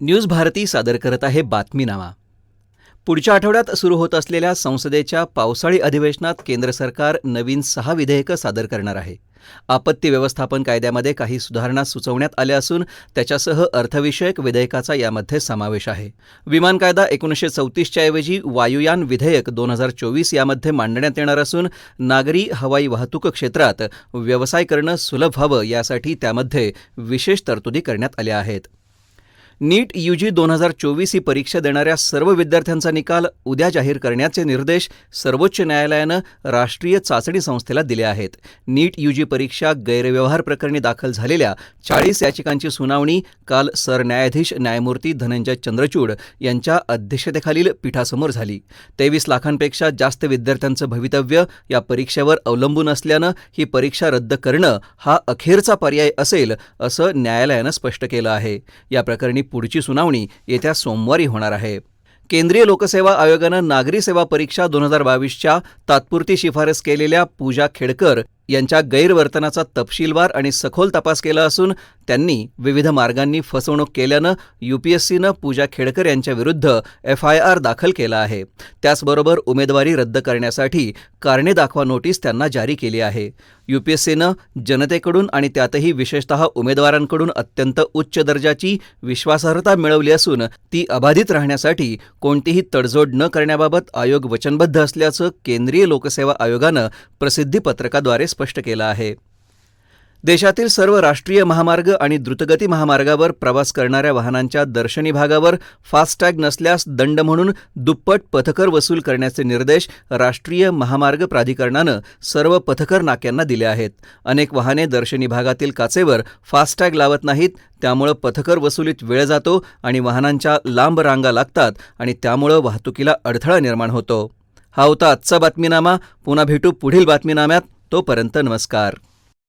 News Bharti सादर करत आहे बातमीनामा. पुढच्या आठवड्यात सुरू होत असलेल्या संसदेच्या पावसाळी अधिवेशनात केंद्र सरकार नवीन सहा विधेयकं सादर करणार आहे. आपत्ती व्यवस्थापन कायद्यामध्ये काही सुधारणा सुचवण्यात आल्या असून त्याच्यासह अर्थविषयक विधेयकाचा यामध्ये समावेश आहे. विमान कायदा एकोणीसशे चौतीसच्या ऐवजी वायुयान विधेयक दोन हजार चोवीस यामध्ये मांडण्यात येणार असून नागरी हवाई वाहतूक क्षेत्रात व्यवसाय करणं सुलभ व्हावं यासाठी त्यामध्ये विशेष तरतुदी करण्यात आल्या आहेत. नीट यूजी दोन हजार चोवीस ही परीक्षा देणाऱ्या सर्व विद्यार्थ्यांचा निकाल उद्या जाहीर करण्याचे निर्देश सर्वोच्च न्यायालयानं राष्ट्रीय चाचणी संस्थेला दिले आहेत. नीट यूजी परीक्षा गैरव्यवहार प्रकरणी दाखल झालेल्या चाळीस याचिकांची सुनावणी काल सरन्यायाधीश न्यायमूर्ती धनंजय चंद्रचूड यांच्या अध्यक्षतेखालील पीठासमोर झाली. तेवीस लाखांपेक्षा जास्त विद्यार्थ्यांचं भवितव्य या परीक्षेवर अवलंबून असल्यानं ही परीक्षा रद्द करणं हा अखेरचा पर्याय असेल असं न्यायालयानं स्पष्ट केलं आहे. या प्रकरणी पुढची सुनावणी येत्या सोमवारी होणार आहे. केंद्रीय लोकसेवा आयोगानं नागरी सेवा परीक्षा दोन हजार बावीसच्या तात्पुरती शिफारस केलेल्या पूजा खेडकर यांच्या गैरवर्तनाचा तपशीलवार आणि सखोल तपास केला असून त्यांनी विविध मार्गांनी फसवणूक केल्यानं युपीएससीनं पूजा खेडकर यांच्याविरुद्ध एफ आय आर दाखल केला आहे. त्याचबरोबर उमेदवारी रद्द करण्यासाठी कारणे दाखवा नोटीस त्यांना जारी केली आहे. युपीएससीनं जनतेकडून आणि त्यातही विशेषतः उमेदवारांकडून अत्यंत उच्च दर्जाची विश्वासार्हता मिळवली असून ती अबाधित राहण्यासाठी कोणतीही तडजोड न करण्याबाबत आयोग वचनबद्ध असल्याचं केंद्रीय लोकसेवा आयोगानं प्रसिद्धीपत्रकाद्वारे स्पष्ट केलं आहे. देशातील सर्व राष्ट्रीय महामार्ग आणि द्रुतगती महामार्गावर प्रवास करणाऱ्या वाहनांच्या दर्शनी भागावर फास्टॅग नसल्यास दंड म्हणून दुप्पट पथकर वसूल करण्याचे निर्देश राष्ट्रीय महामार्ग प्राधिकरणानं सर्व पथकर नाक्यांना दिले आहेत. अनेक वाहने दर्शनी भागातील काचेवर फास्टॅग लावत नाहीत त्यामुळं पथकर वसुलीत वेळ जातो आणि वाहनांच्या लांब रांगा लागतात आणि त्यामुळं वाहतुकीला अडथळा निर्माण होतो. हा होता आजचा बातमीनामा. पुन्हा भेटू पुढील बातमीनाम्यात. तोपर्यंत नमस्कार.